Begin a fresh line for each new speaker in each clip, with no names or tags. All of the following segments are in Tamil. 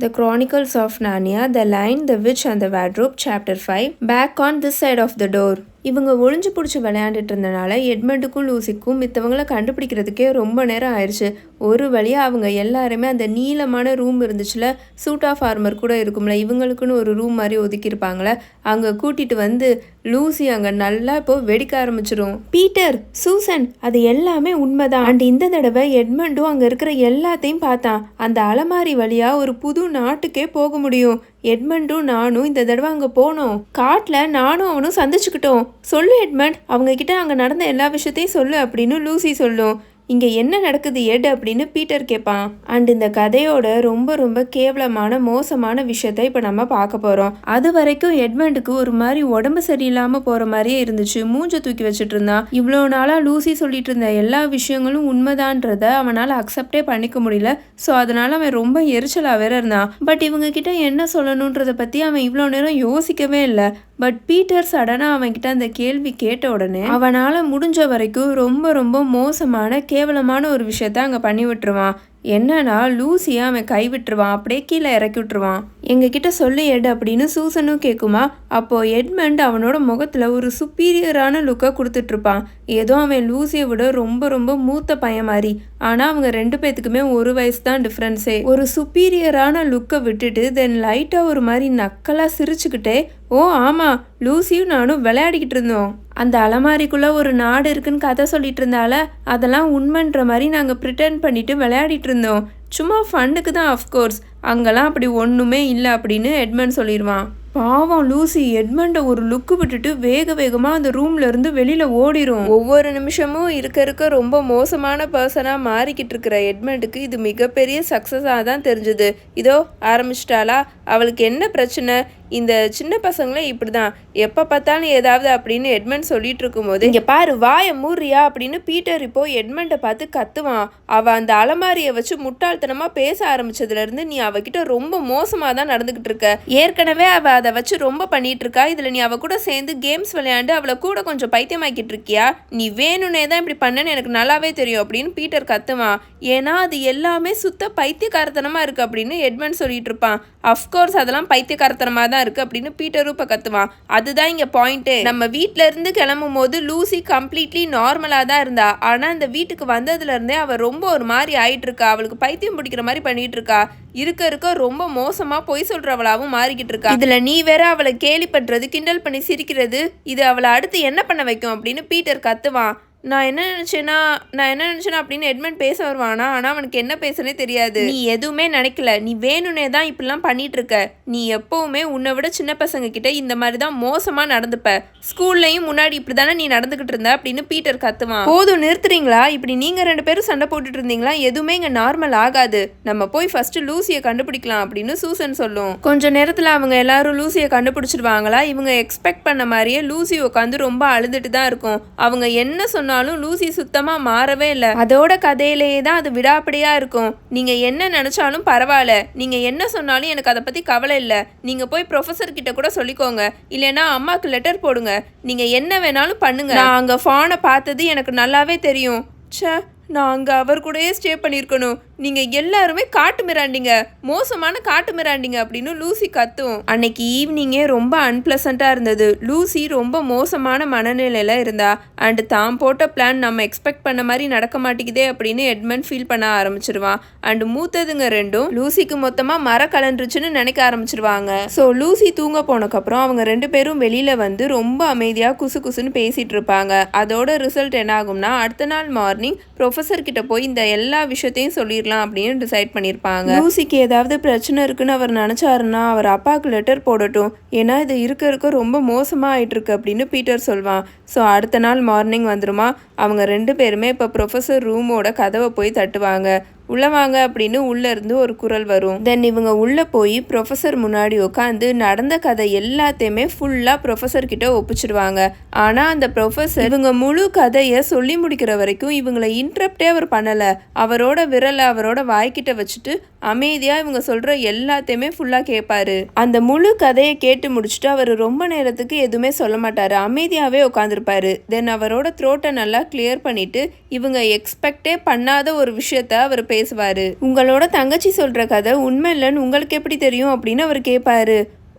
The Chronicles of Narnia, The Lion, the Witch and the Wardrobe, Chapter 5. Back on this side of the door. இவங்க ஒளிஞ்சு பிடிச்சி விளையாண்டுட்டு இருந்தனால எட்மண்டுக்கும் லூசிக்கும் மித்தவங்கள கண்டுபிடிக்கிறதுக்கே ரொம்ப நேரம் ஆயிடுச்சு ஒரு வழியாக அவங்க எல்லாருமே அந்த நீளமான ரூம் இருந்துச்சுல சூட் ஆஃப் ஆர்மர் கூட இருக்கும்ல இவங்களுக்குன்னு ஒரு ரூம் மாதிரி ஒதுக்கியிருப்பாங்களே அங்கே கூட்டிட்டு வந்து லூசி அங்கே நல்லா இப்போ வெடிக்க ஆரம்பிச்சிரும். பீட்டர் சூசன் அது எல்லாமே உண்மைதான். அண்ட் இந்த தடவை எட்மண்டும் அங்கே இருக்கிற எல்லாத்தையும் பார்த்தான். அந்த அலமாரி வழியாக ஒரு புது நாட்டுக்கே போக முடியும். எட்மண்டும் நானும் இந்த தடவை அங்கே போனோம். காட்டில் நானும் அவனும் சந்திச்சுக்கிட்டோம். சொல்லு எட்மண்ட் அவங்க கிட்ட அங்கே நடந்த எல்லா விஷயத்தையும் சொல்லு அப்படின்னு லூசி சொல்லும். இங்கே என்ன நடக்குது எட் அப்படின்னு பீட்டர் கேட்பான் அண்ட் இந்த கதையோட ரொம்ப ரொம்ப கேவலமான மோசமான விஷயத்த இப்போ நம்ம பார்க்க போகிறோம் அது வரைக்கும் எட்மண்டுக்கு ஒரு மாதிரி உடம்பு சரியில்லாமல் போகிற மாதிரியே இருந்துச்சு. மூஞ்ச தூக்கி வச்சுட்டு இருந்தான். இவ்வளோ நாளாக லூசி சொல்லிட்டு இருந்த எல்லா விஷயங்களும் உண்மைதான்றத அவனால் அக்செப்டே பண்ணிக்க முடியல. ஸோ அதனால அவன் ரொம்ப எரிச்சலாக வேற இருந்தான். பட் இவங்க கிட்ட என்ன சொல்லணுன்றத பற்றி அவன் இவ்வளோ நேரம் யோசிக்கவே இல்லை. பட் பீட்டர் சடனாக அவன்கிட்ட அந்த கேள்வி கேட்ட உடனே அவனால் முடிஞ்ச வரைக்கும் ரொம்ப ரொம்ப மோசமான கேவலமான ஒரு விஷயத்த அங்கே பண்ணி விட்டுருவான். என்னன்னா லூசியை அவன் கை விட்டுருவான் அப்படியே கீழே இறக்கி விட்டுருவான். எங்ககிட்ட சொல்லு எட் அப்படின்னு சூசனும் கேட்குமா அப்போது எட்மண்ட் அவனோட முகத்தில் ஒரு சுப்பீரியரான லுக்கை கொடுத்துட்ருப்பான். ஏதோ அவன் லூசியை விட ரொம்ப ரொம்ப மூத்த பையன் மாதிரி ஆனால் அவங்க ரெண்டு பேத்துக்குமே ஒரு வயசு தான் டிஃப்ரென்ஸே ஒரு சுப்பீரியரான லுக்கை விட்டுட்டு தென் லைட்டாக ஒரு மாதிரி நக்கலாக சிரிச்சுக்கிட்டே ஓ ஆமாம் லூசியும் நானும் விளையாடிக்கிட்டு இருந்தோம். அந்த அலமாரிக்குள்ளே ஒரு நாடு இருக்குன்னு கதை சொல்லிட்டு இருந்தால அதெல்லாம் உண்மைன்ற மாதிரி நாங்கள் ப்ரிட்டன் பண்ணிட்டு விளையாடிட்டு இருந்தோம் சும்மா ஃபண்டுக்கு தான் அஃப்கோர்ஸ் அங்கெல்லாம் அப்படி ஒன்றுமே இல்லை அப்படின்னு எட்மண்ட் சொல்லிடுவான் பாவம் லூசி எட்மண்டை ஒரு லுக்கு விட்டுட்டு வேக வேகமாக அந்த ரூம்ல இருந்து வெளியில ஓடிரும். ஒவ்வொரு நிமிஷமும் இருக்க இருக்க ரொம்ப மோசமான பர்சனாக மாறிக்கிட்டு இருக்கிற எட்மண்டுக்கு இது மிகப்பெரிய சக்ஸஸாக தான் தெரிஞ்சுது. இதோ ஆரம்பிச்சிட்டாளா? அவளுக்கு என்ன பிரச்சனை? இந்த சின்ன பசங்களே இப்படி தான் எப்போ பார்த்தாலும் ஏதாவது அப்படின்னு எட்மண்ட் சொல்லிட்டு இருக்கும்போது இங்கே பாரு வாயை மூறியா அப்படின்னு பீட்டர் இப்போ எட்மண்டை பார்த்து கத்துவான். அவள் அந்த அலமாரியை வச்சு முட்டாள்தனமாக பேச ஆரம்பிச்சதுலேருந்து நீ அவகிட்ட ரொம்ப மோசமாக தான் நடந்துக்கிட்டு இருக்க. ஏற்கனவே அவள் அதை வச்சு ரொம்ப பண்ணிட்டு இருக்கா இதில் நீ அவள் கூட சேர்ந்து கேம்ஸ் விளையாண்டு அவளை கூட கொஞ்சம் பைத்தியமாக்கிட்டு இருக்கியா? நீ வேணும்னே தான் இப்படி பண்ணேன்னு எனக்கு நல்லாவே தெரியும் அப்படின்னு பீட்டர் கத்துவான். ஏன்னா அது எல்லாமே சுத்த பைத்தியக்காரத்தனமாக இருக்குது அப்படின்னு எட்மண்ட் சொல்லிட்டு இருப்பான் அஃப்கோர்ஸ் அதெல்லாம் பைத்தியக்காரத்தனமாக தான் இருக்கு அப்படின்னு பீட்டரும் இப்போ கத்துவான். அதுதான் இங்கே பாயிண்ட் நம்ம வீட்டில இருந்து கிளம்பும் போது லூசி கம்ப்ளீட்லி நார்மலாக தான் இருந்தா. ஆனால் இந்த வீட்டுக்கு வந்ததுலேருந்தே அவள் ரொம்ப ஒரு மாதிரி ஆயிட்டு இருக்கா அவளுக்கு பைத்தியம் பிடிக்கிற மாதிரி பண்ணிட்டு இருக்கா இருக்க இருக்க ரொம்ப மோசமாக பொய் சொல்றவளாவும் மாறிக்கிட்டு இருக்கா. இதுல நீ வேற அவளை கேலி பண்றது கிண்டல் பண்ணி சிரிக்கிறது இது அவளை அடுத்து என்ன பண்ண வைக்கும் அப்படின்னு பீட்டர் கத்துவான். நான் என்ன நினச்சேன்னா நான் என்ன நினச்சேன்னா அப்படின்னு எட்மண்ட் பேச வருவானா? ஆனால் அவனுக்கு என்ன பேசுனே தெரியாது. நீ எதுவுமே நினைக்கல. நீ வேணும்னே தான் இப்படிலாம் பண்ணிட்டு இருக்க நீ எப்போவுமே உன்னை விட சின்ன பசங்க கிட்ட இந்த மாதிரி தான் மோசமாக நடந்துப்ப. ஸ்கூல்லையும் முன்னாடி இப்படி தானே நீ நடந்துக்கிட்டு இருந்த அப்படின்னு பீட்டர் கத்துவான். போதும் நிறுத்துறீங்களா? இப்படி நீங்கள் ரெண்டு பேரும் சண்டை போட்டுட்டு இருந்தீங்களா? எதுவுமே இங்கே நார்மல் ஆகாது. நம்ம போய் ஃபர்ஸ்ட் லூசியை கண்டுபிடிக்கலாம் அப்படின்னு சூசன் சொல்லும். கொஞ்ச நேரத்தில் அவங்க எல்லாரும் லூசியை கண்டுபிடிச்சிருவாங்களா? இவங்க எக்ஸ்பெக்ட் பண்ண மாதிரியே லூசி உட்காந்து ரொம்ப அழுதுட்டு தான் இருக்கும். அவங்க என்ன சொன்னாலும் லூசி சுத்தமாக மாறவே இல்லை. அதோட கதையிலேயே தான் அது விடாப்படியா இருக்கும். நீங்க என்ன நினைச்சாலும் பரவாயில்ல. நீங்க என்ன சொன்னாலும் எனக்கு அதை பத்தி கவலை இல்லை. நீங்க போய் ப்ரொஃபசர் கிட்ட கூட சொல்லிக்கோங்க. இல்லைன்னா அம்மாக்கு லெட்டர் போடுங்க. நீங்க என்ன வேணாலும் பண்ணுங்க. நான் அங்க ஃபானை பார்த்தது எனக்கு நல்லாவே தெரியும். ச்சே நான் அங்கே அவர் கூடயே ஸ்டே பண்ணியிருக்கணும். நீங்கள் எல்லாருமே காட்டு மிராண்டிங்க. மோசமான காட்டு மிராண்டிங்க அப்படின்னு லூசி கத்தும். அன்னைக்கு ஈவினிங்கே ரொம்ப அன்பிளசண்ட்டாக இருந்தது. லூசி ரொம்ப மோசமான மனநிலையில் இருந்தா அண்டு தான் போட்ட பிளான் நம்ம எக்ஸ்பெக்ட் பண்ண மாதிரி நடக்க மாட்டேங்குதே அப்படின்னு எட்மண்ட் ஃபீல் பண்ண ஆரம்பிச்சிருவான். அண்டு மூத்ததுங்க ரெண்டும் லூசிக்கு மொத்தமாக மர கலண்டுருச்சுன்னு நினைக்க ஆரம்பிச்சிருவாங்க. ஸோ லூசி தூங்க போனக்கப்புறம் அவங்க ரெண்டு பேரும் வெளியில் வந்து ரொம்ப அமைதியாக குசு குசுன்னு பேசிகிட்டு இருப்பாங்க. அதோட ரிசல்ட் என்ன ஆகும்னா அடுத்த நாள் மார்னிங் ப்ரொஃபஸர் கிட்ட போய் இந்த எல்லா விஷயத்தையும் சொல்லிடலாம் அப்படின்னு டிசைட் பண்ணியிருப்பாங்க லூசிக்கு ஏதாவது பிரச்சனை இருக்குன்னு அவர் நினச்சாருன்னா அவர் அப்பாவுக்கு லெட்டர் போடட்டும். ஏன்னா இது இருக்க இருக்க ரொம்ப மோசமாக ஆயிட்டு இருக்கு அப்படின்னு பீட்டர் சொல்வான். ஸோ அடுத்த நாள் மார்னிங் வந்துருமா? அவங்க ரெண்டு பேருமே இப்போ ப்ரொஃபஸர் ரூமோட கதவை போய் தட்டுவாங்க. உள்ள வாங்க அப்படின்னு உள்ள இருந்து ஒரு குரல் வரும். தென் இவங்க உள்ள போய் ப்ரொஃபஸர் முன்னாடி உட்காந்து நடந்த கதை எல்லாத்தையுமே ஃபுல்லா ப்ரொஃபஸர் கிட்ட ஒப்பிச்சிடுவாங்க ஆனா அந்த ப்ரொஃபஸர் இவங்க முழு கதையை சொல்லி முடிக்கிற வரைக்கும் இவங்களை இன்டரப்டே அவர் பண்ணல. அவரோட விரலை அவரோட வாய்க்கிட்ட வச்சுட்டு அமைதியா இவங்க சொல்ற எல்லாத்தையுமே ஃபுல்லா கேட்பாரு அந்த முழு கதையை கேட்டு முடிச்சுட்டு அவர் ரொம்ப நேரத்துக்கு எதுவுமே சொல்ல மாட்டாரு. அமைதியாவே உட்காந்துருப்பாரு தென் அவரோட த்ரோட்டை நல்லா கிளியர் பண்ணிட்டு இவங்க எக்ஸ்பெக்டே பண்ணாத ஒரு விஷயத்த அவர் பேசுவாரு. உங்களோட தங்கச்சி சொல்ற கதை உண்மை இல்லைன்னு உங்களுக்கு எப்படி தெரியும் அப்படின்னு அவர் கேட்பாரு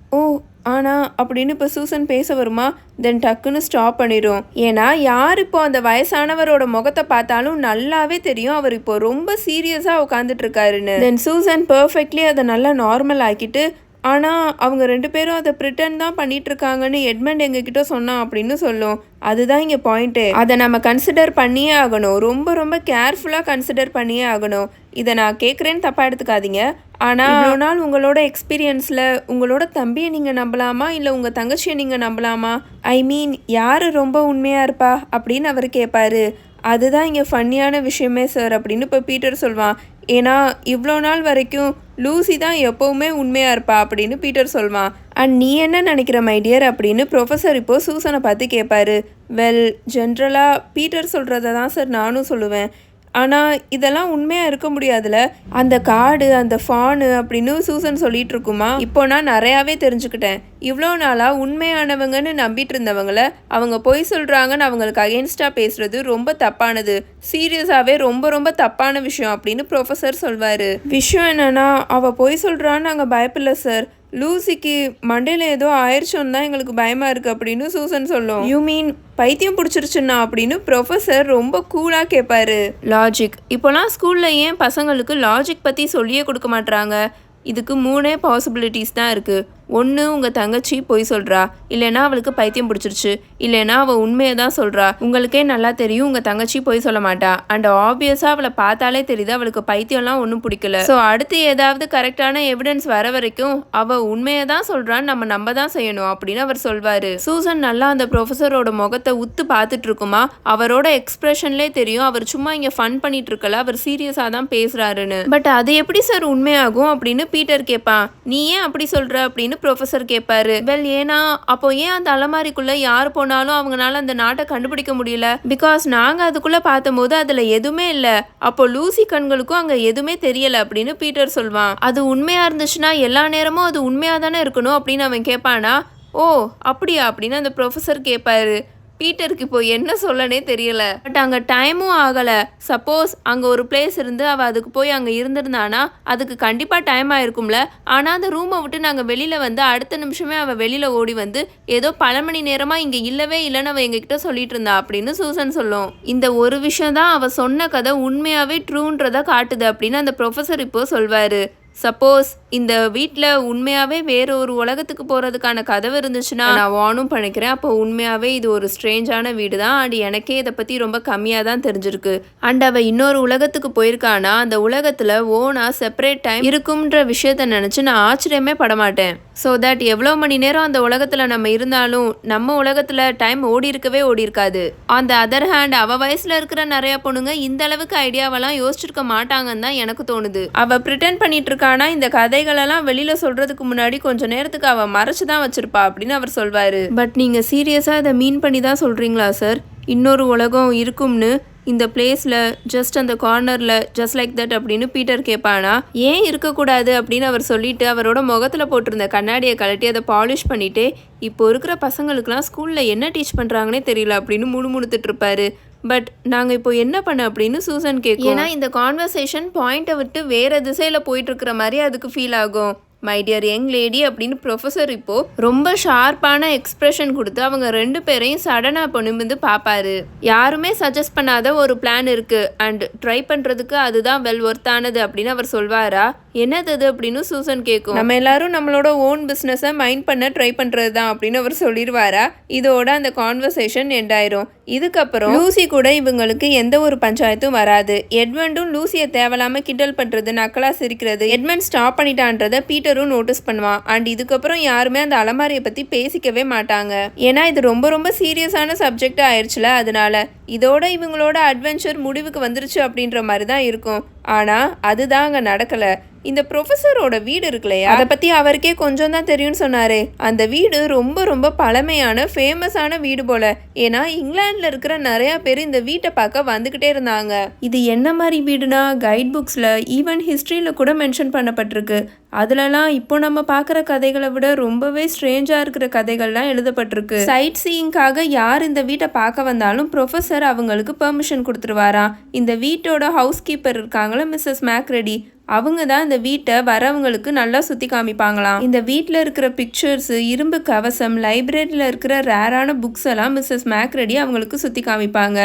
ஓ ஆனா அப்படின்னு இப்போ சூசன் பேச வருமா? தென் டக்குன்னு ஸ்டாப் பண்ணிடும் ஏன்னா யார் இப்போ அந்த வயசானவரோட முகத்தை பார்த்தாலும் நல்லாவே தெரியும். அவர் இப்போ ரொம்ப சீரியஸாக உட்காந்துட்டு இருக்காருன்னு. தென் சூசன் பர்ஃபெக்ட்லி அதை நல்லா நார்மல் ஆக்கிட்டு ஆனால் அவங்க ரெண்டு பேரும் அதை ப்ரிட்டன் தான் பண்ணிட்டு இருக்காங்கன்னு எட்மண்ட் எங்ககிட்ட சொன்னான் அப்படின்னு சொல்லும். அதுதான் இங்கே பாயிண்ட்டு அதை நம்ம கன்சிடர் பண்ணியே ஆகணும். ரொம்ப ரொம்ப கேர்ஃபுல்லாக கன்சிடர் பண்ணியே ஆகணும். இதை நான் கேட்குறேன்னு தப்பாக எடுத்துக்காதீங்க. ஆனால் இவ்வளோ நாள் உங்களோட எக்ஸ்பீரியன்ஸில் உங்களோட தம்பியை நீங்கள் நம்பலாமா? இல்லை உங்கள் தங்கச்சியை நீங்கள் நம்பலாமா? ஐ மீன் யார் ரொம்ப உண்மையாக இருப்பா? அப்படின்னு அவர் கேட்பாரு அதுதான் இங்கே ஃபன்னியான விஷயமே சார் அப்படின்னு இப்போ பீட்டர் சொல்வான். ஏன்னா இவ்வளோ நாள் வரைக்கும் லூசி தான் எப்போவுமே உண்மையாக இருப்பா அப்படின்னு பீட்டர் சொல்வான். அண்ட் நீ என்ன நினைக்கிற மைடியர் அப்படின்னு ப்ரொஃபஸர் இப்போது சூசனை பார்த்து கேட்பாரு வெல் ஜென்ரலாக பீட்டர் சொல்கிறத தான் சார் நானும் சொல்லுவேன். ஆனால் இதெல்லாம் உண்மையாக இருக்க முடியாதுல. அந்த காடு அந்த ஃபானு அப்படின்னு சூசன் சொல்லிட்டு இருக்குமா? இப்போ நான் நிறையாவே தெரிஞ்சுக்கிட்டேன். இவ்வளோ நாளாக உண்மையானவங்கன்னு நம்பிட்டு இருந்தவங்கள அவங்க பொய் சொல்கிறாங்கன்னு அவங்களுக்கு அகேன்ஸ்டாக பேசுறது ரொம்ப தப்பானது. சீரியஸாகவே ரொம்ப ரொம்ப தப்பான விஷயம் அப்படின்னு ப்ரொஃபஸர் சொல்வார். விஷயம் என்னன்னா அவள் பொய் சொல்கிறான்னு நாங்கள் பயப்பில்லை சார் லூசிக்கு மண்டையில் ஏதோ ஆயிடுச்சோன்னு தான் எங்களுக்கு பயமாக இருக்குது அப்படின்னு சூசன் சொல்லும். யூ மீன் பைத்தியம் பிடிச்சிருச்சுன்னா அப்படின்னு ப்ரொஃபஸர் ரொம்ப கூலாக கேட்பாரு லாஜிக் இப்போலாம் ஸ்கூலில் ஏன் பசங்களுக்கு லாஜிக் பற்றி சொல்லியே கொடுக்க மாட்டுறாங்க இதுக்கு மூணே பாசிபிலிட்டிஸ் தான் இருக்குது ஒன்று உங்கள் தங்கச்சி பொய் சொல்கிறா இல்லைன்னா அவளுக்கு பைத்தியம் பிடிச்சிருச்சு இல்லைன்னா அவள் உண்மையை தான் சொல்கிறா உங்களுக்கே நல்லா தெரியும் உங்கள் தங்கச்சி பொய் சொல்ல மாட்டா. அண்ட் ஆப்வியஸாக அவளை பார்த்தாலே தெரியுது அவளுக்கு பைத்தியம்லாம் ஒன்றும் பிடிக்கல. ஸோ அடுத்து ஏதாவது கரெக்டான எவிடன்ஸ் வர வரைக்கும் அவள் உண்மையை தான் சொல்கிறான்னு நம்ம நம்ப தான் செய்யணும் அப்படின்னு அவர் சொல்வார். சூசன் நல்லா அந்த ப்ரொஃபஸரோட முகத்தை உத்து பார்த்துட்டு இருக்குமா? அவரோட எக்ஸ்பிரஷன்லே தெரியும் அவர் சும்மா இங்கே ஃபன் பண்ணிட்டு இருக்கல அவர் சீரியஸாக தான் பேசுகிறாருன்னு பட் அது எப்படி சார் உண்மையாகும் அப்படின்னு பீட்டர் கேட்பான் நீ ஏன் அப்படி சொல்கிற அப்படின்னு ப்ரொஃபஸர் கேட்பாரு வெல் ஏன்னா அப்போ ஏன் அந்த அலமாரிக்குள்ள யார் போனாலும் அவங்களால அந்த நாட்டை கண்டுபிடிக்க முடியல? பிகாஸ் நாங்க அதுக்குள்ள பார்த்தபோது அதுல எதுவுமே இல்ல. அப்போ லூசி கண்களுக்கும் அங்க எதுவுமே தெரியல அப்படின்னு பீட்டர் சொல்வான். அது உண்மையா இருந்துச்சுன்னா எல்லா நேரமும் அது உண்மையா தானே இருக்கணும்? அப்படின்னு அவன் கேட்பானா ஓ அப்படியா? அப்படின்னு அந்த ப்ரொஃபஸர் கேட்பாரு பீட்டருக்கு இப்போ என்ன சொல்லனே தெரியல. பட் அங்கே டைமும் ஆகலை. சப்போஸ் அங்கே ஒரு பிளேஸ் இருந்து அவள் அதுக்கு போய் அங்கே இருந்திருந்தானா அதுக்கு கண்டிப்பாக டைம் ஆயிருக்கும்ல. ஆனால் அந்த ரூமை விட்டு நாங்கள் வெளியில் வந்து அடுத்த நிமிஷமே அவள் வெளியில் ஓடி வந்து ஏதோ பல மணி நேரமாக இங்கே இல்லவே இல்லைன்னு அவள் எங்ககிட்ட சொல்லிட்டு இருந்தா அப்படின்னு சூசன் சொல்லும். இந்த ஒரு விஷயம் தான் அவள் சொன்ன கதை உண்மையாகவே ட்ரூன்றதை காட்டுது அப்படின்னு அந்த ப்ரொஃபஸர் இப்போ சொல்வார். சப்போஸ் இந்த வீட்டில் உண்மையாகவே வேற ஒரு உலகத்துக்கு போகிறதுக்கான கதவு இருந்துச்சுன்னா நான் வானும் பண்ணிக்கிறேன் அப்போ உண்மையாகவே இது ஒரு ஸ்ட்ரேஞ்சான வீடு தான் அண்ட் எனக்கே இதை பற்றி ரொம்ப கம்மியாக தான் தெரிஞ்சிருக்கு. அண்ட் அவள் இன்னொரு உலகத்துக்கு போயிருக்கானா? அந்த உலகத்தில் ஓனாக செப்பரேட் டைம் இருக்கும்ன்ற விஷயத்த நினச்சி நான் ஆச்சரியமே படமாட்டேன் ஸோ தட் எவ்வளோ மணி நேரம் அந்த உலகத்தில் நம்ம இருந்தாலும் நம்ம உலகத்தில் டைம் ஓடி இருக்கவே ஓடி இருக்காது. அந்த அதர் ஹேண்ட் அவள் வயசில் இருக்கிற நிறையா பொண்ணுங்க இந்த அளவுக்கு ஐடியாவெல்லாம் யோசிச்சிருக்க மாட்டாங்கன்னு தான் எனக்கு தோணுது. அவள் ப்ரிட்டன் பண்ணிட்டு இருக்கானா இந்த கதைகளெல்லாம் வெளியில சொல்றதுக்கு முன்னாடி கொஞ்ச நேரத்துக்கு அவ மறைச்சு தான் வச்சிருப்பா அப்படின்னு அவர் சொல்வாரு. பட் நீங்க சீரியஸா இதை மீன் பண்ணி தான் சொல்றீங்களா சார்? இன்னொரு உலகம் இருக்கும்னு இந்த பிளேஸில் ஜஸ்ட் அந்த கார்னரில் ஜஸ்ட் லைக் தட் அப்படின்னு பீட்டர் கேட்பானா ஏன் இருக்கக்கூடாது அப்படின்னு அவர் சொல்லிட்டு அவரோட முகத்தில் போட்டிருந்த கண்ணாடியை கழட்டி அதை பாலிஷ் பண்ணிட்டு இப்போ இருக்கிற பசங்களுக்குலாம் ஸ்கூலில் என்ன டீச் பண்ணுறாங்கன்னே தெரியல அப்படின்னு முணுமுணுத்துட்டு இருப்பாரு. பட் நாங்கள் இப்போ என்ன பண்ண அப்படின்னு சூசன் கேட்கும் ஏன்னா இந்த கான்வர்சேஷன் பாயிண்ட்டை விட்டு வேற திசையில் போயிட்டு இருக்கிற மாதிரி அதுக்கு ஃபீல் ஆகும். மை டியர் யங் லேடி அப்படின்னு ப்ரொஃபஸர் இப்போது ரொம்ப ஷார்ப்பான எக்ஸ்ப்ரெஷன் கொடுத்து அவங்க ரெண்டு பேரையும் சடனாக இப்போ நிமிந்து பார்ப்பாரு. யாருமே சஜஸ்ட் பண்ணாத ஒரு பிளான் இருக்குது அண்ட் ட்ரை பண்ணுறதுக்கு அதுதான் வெல் ஒர்த்தானது அப்படின்னு அவர் சொல்வாரா? என்னது அது அப்படின்னு சூசன் கேட்கும் நம்ம எல்லாரும் நம்மளோட ஓன் பிஸ்னஸை மைண்ட் பண்ண ட்ரை பண்ணுறது தான் அப்படின்னு அவர் சொல்லிடுவாரா? இதோட அந்த கான்வர்சேஷன் எண்ட் ஆயிரும். இதுக்கப்புறம் லூசி கூட இவங்களுக்கு எந்த ஒரு பஞ்சாயத்தும் வராது. எட்மண்டும் லூசியை தேவையில்லாமல் கிண்டல் பண்ணுறது நக்கலா சிரிக்கிறது எட்மண்ட் ஸ்டாப் பண்ணிட்டான்றதை பீட்டர் பீட்டரும் நோட்டீஸ் பண்ணுவான். அண்ட் இதுக்கப்புறம் யாருமே அந்த அலமாரியை பத்தி பேசிக்கவே மாட்டாங்க. ஏன்னா இது ரொம்ப ரொம்ப சீரியஸான சப்ஜெக்ட் ஆயிடுச்சுல அதனால. இதோட இவங்களோட அட்வென்ச்சர் முடிவுக்கு வந்துருச்சு அப்படின்ற மாதிரி தான் இருக்கும். ஆனா அதுதான் அங்க நடக்கல. இந்த ப்ரொஃபஸரோட வீடு இருக்கு இல்லையா அதை பற்றி அவருக்கே கொஞ்சம் தான் தெரியும்னு சொன்னார். அந்த வீடு ரொம்ப ரொம்ப பழமையான ஃபேமஸான வீடு போல. ஏன்னா இங்கிலாண்டில் இருக்கிற நிறையா பேர் இந்த வீட்டை பார்க்க வந்துக்கிட்டே இருந்தாங்க. இது என்ன மாதிரி வீடுனா கைட் புக்ஸில் ஈவன் ஹிஸ்ட்ரியில் கூட மென்ஷன் பண்ணப்பட்டிருக்கு. அதுலலாம் இப்போ நம்ம பார்க்குற கதைகளை விட ரொம்பவே ஸ்ட்ரேஞ்சாக இருக்கிற கதைகள்லாம் எழுதப்பட்டிருக்கு. சைட் சீயிங்காக யார் இந்த வீட்டை பார்க்க வந்தாலும் ப்ரொஃபஸர் அவங்களுக்கு பெர்மிஷன் கொடுத்துருவாராம். இந்த வீட்டோட ஹவுஸ் கீப்பர் இருக்காங்களா மிஸ்ஸஸ் மேக்ரெடி அவங்க தான் இந்த வீட்டை வரவங்களுக்கு நல்லா சுற்றி காமிப்பாங்களாம். இந்த வீட்டில் இருக்கிற பிக்சர்ஸ் இரும்பு கவசம் லைப்ரரியில் இருக்கிற ரேரான புக்ஸ் எல்லாம் மிஸ்ஸஸ் மேக்ரெடி அவங்களுக்கு சுற்றி காமிப்பாங்க.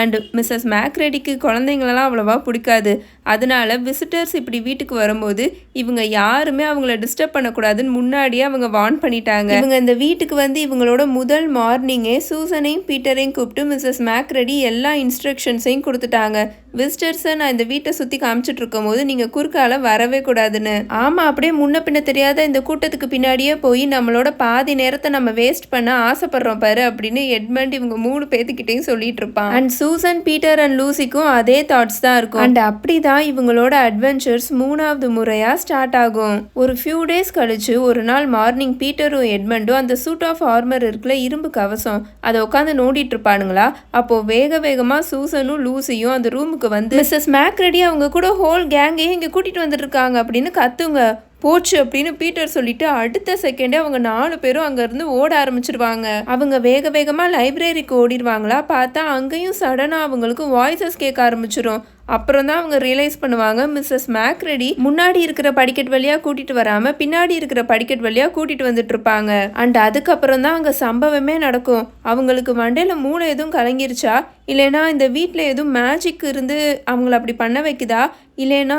அண்ட் மிஸ்ஸஸ் மேக்ரெடிக்கு குழந்தைங்களெல்லாம் அவ்வளோவா பிடிக்காது. அதனால விசிட்டர்ஸ் இப்படி வீட்டுக்கு வரும்போது இவங்க யாருமே அவங்கள டிஸ்டர்ப் பண்ணக்கூடாதுன்னு முன்னாடியே அவங்க வார்ன் பண்ணிட்டாங்க. இவங்க இந்த வீட்டுக்கு வந்து இவங்களோட முதல் மார்னிங்கே சூசனையும் பீட்டரையும் கூப்பிட்டு மிஸ்ஸஸ் மேக்ரெடி எல்லா இன்ஸ்ட்ரக்ஷன்ஸையும் கொடுத்துட்டாங்க. விசிட்டர்ஸை நான் இந்த வீட்டை சுற்றி காமிச்சிட்டு இருக்கும் போது நீங்கள் குறுக்கால வரவே கூடாதுன்னு. ஆமாம் அப்படியே முன்ன பின்ன தெரியாத இந்த கூட்டத்துக்கு பின்னாடியே போய் நம்மளோட பாதி நேரத்தை நம்ம வேஸ்ட் பண்ண ஆசைப்படுறோம் பாரு அப்படின்னு எட்மண்ட் இவங்க மூணு பேத்துக்கிட்டையும் சொல்லிட்டு இருப்பான். அண்ட் சூசன் பீட்டர் அண்ட் லூசிக்கும் அதே தாட்ஸ் தான் இருக்கும். அண்ட் அப்படிதான் இவங்களோட அட்வென்ச்சர்ஸ் மூணாவது முறையாக ஸ்டார்ட் ஆகும். ஒரு ஃபியூ டேஸ் கழிச்சு ஒரு நாள் மார்னிங் பீட்டரும் எட்மண்டும் அந்த சூட் ஆஃப் ஆர்மர் இருக்குல்ல இரும்பு கவசம் அதை உட்காந்து நோண்டிட்டு இருப்பானுங்களா? அப்போ வேக வேகமாக சூசனும் லூசியும் அந்த ரூமுக்கு வந்து மிஸ்ஸஸ் மேக்ரெடி அவங்க கூட ஹோல் கேங்கையும் இங்கே கூட்டிட்டு வந்துட்டு இருக்காங்க அப்படின்னு கத்துங்க. போச்சு அப்படின்னு பீட்டர் சொல்லிட்டு அடுத்த செகண்டே அவங்க நாலு பேரும் அங்கேருந்து ஓட ஆரம்பிச்சிருவாங்க. அவங்க வேக வேகமாக லைப்ரரிக்கு ஓடிடுவாங்களா பார்த்தா அங்கேயும் சடனாக அவங்களுக்கு வாய்ஸஸ் கேட்க ஆரம்பிச்சிடும் அப்புறம் தான் அவங்க ரியலைஸ் பண்ணுவாங்க மிஸ்ஸஸ் மேக்ரெடி முன்னாடி இருக்கிற படிக்கட் வழியாக கூட்டிட்டு வராமல் பின்னாடி இருக்கிற படிக்கட் வழியாக கூட்டிட்டு வந்துட்டு இருப்பாங்க. அண்ட் அதுக்கப்புறம் தான் அங்கே சம்பவமே நடக்கும். அவங்களுக்கு மண்டையில் மூளை எதுவும் கலங்கிருச்சா? இல்லைனா இந்த வீட்டில் எதுவும் மேஜிக் இருந்து அவங்கள அப்படி பண்ண வைக்குதா? இல்லைனா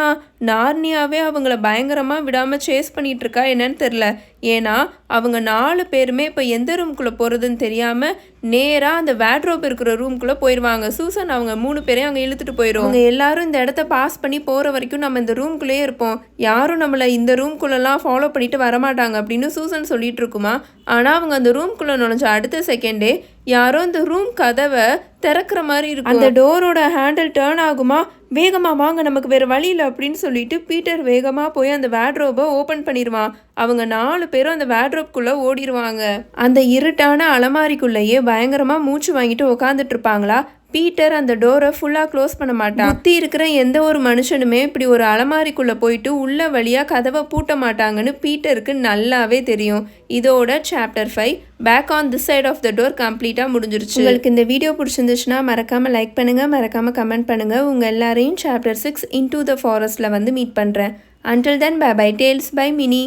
நார்னியாவே அவங்கள பயங்கரமாக விடாமல் சேஸ் பண்ணிகிட்ருக்கா என்னன்னு தெரில ஏன்னா அவங்க நாலு பேருமே இப்போ எந்த ரூம்குள்ளே போகிறதுன்னு தெரியாமல் நேராக அந்த வேட்ரோப் இருக்கிற ரூம்குள்ளே போயிடுவாங்க சூசன் அவங்க மூணு பேரையும் அங்கே இழுத்துட்டு போயிடும் அவங்க எல்லாரும் இந்த இடத்த பாஸ் பண்ணி போகிற வரைக்கும் நம்ம இந்த ரூம்குள்ளேயே இருப்போம். யாரும் நம்மளை இந்த ரூம்குள்ளெல்லாம் ஃபாலோ பண்ணிட்டு வரமாட்டாங்க அப்படின்னு சூசன் சொல்லிட்டு இருக்குமா? ஆனால் அவங்க அந்த ரூம்குள்ளே நுழைஞ்ச அடுத்த செகண்டே யாரோ அந்த ரூம் கதவை திறக்கிற மாதிரி இருக்கும். அந்த டோரோட ஹேண்டில் டேர்ன் ஆகுமா? வேகமாக வாங்க நமக்கு வேறு வழி இல்லை அப்படின்னு சொல்லிட்டு பீட்டர் வேகமாக போய் அந்த வேட்ரோபை ஓப்பன் பண்ணிடுவான். அவங்க நாலு பேரும் அந்த வேட்ரோப்குள்ளே ஓடிடுவாங்க. அந்த இருட்டான அலமாரிக்குள்ளேயே பயங்கரமாக மூச்சு வாங்கிட்டு உட்காந்துட்டு இருப்பாங்களா? பீட்டர் அந்த டோரை ஃபுல்லாக க்ளோஸ் பண்ண மாட்டான். சுற்றி இருக்கிற எந்த ஒரு மனுஷனுமே இப்படி ஒரு அலமாரிக்குள்ளே போயிட்டு உள்ள வழியாக கதவை பூட்ட மாட்டாங்கன்னு பீட்டருக்கு நல்லாவே தெரியும். இதோட chapter five back on this side of the door கம்ப்ளீட்டாக முடிஞ்சிருச்சு. உங்களுக்கு இந்த வீடியோ பிடிச்சிருந்துச்சுன்னா மறக்காமல் லைக் பண்ணுங்கள் மறக்காமல் கமெண்ட் பண்ணுங்கள் உங்கள் எல்லாரையும் சாப்டர் சிக்ஸ் இன்டூ த ஃபாரஸ்ட்டில் வந்து மீட் பண்ணுறேன் until then bye bye tales by Mini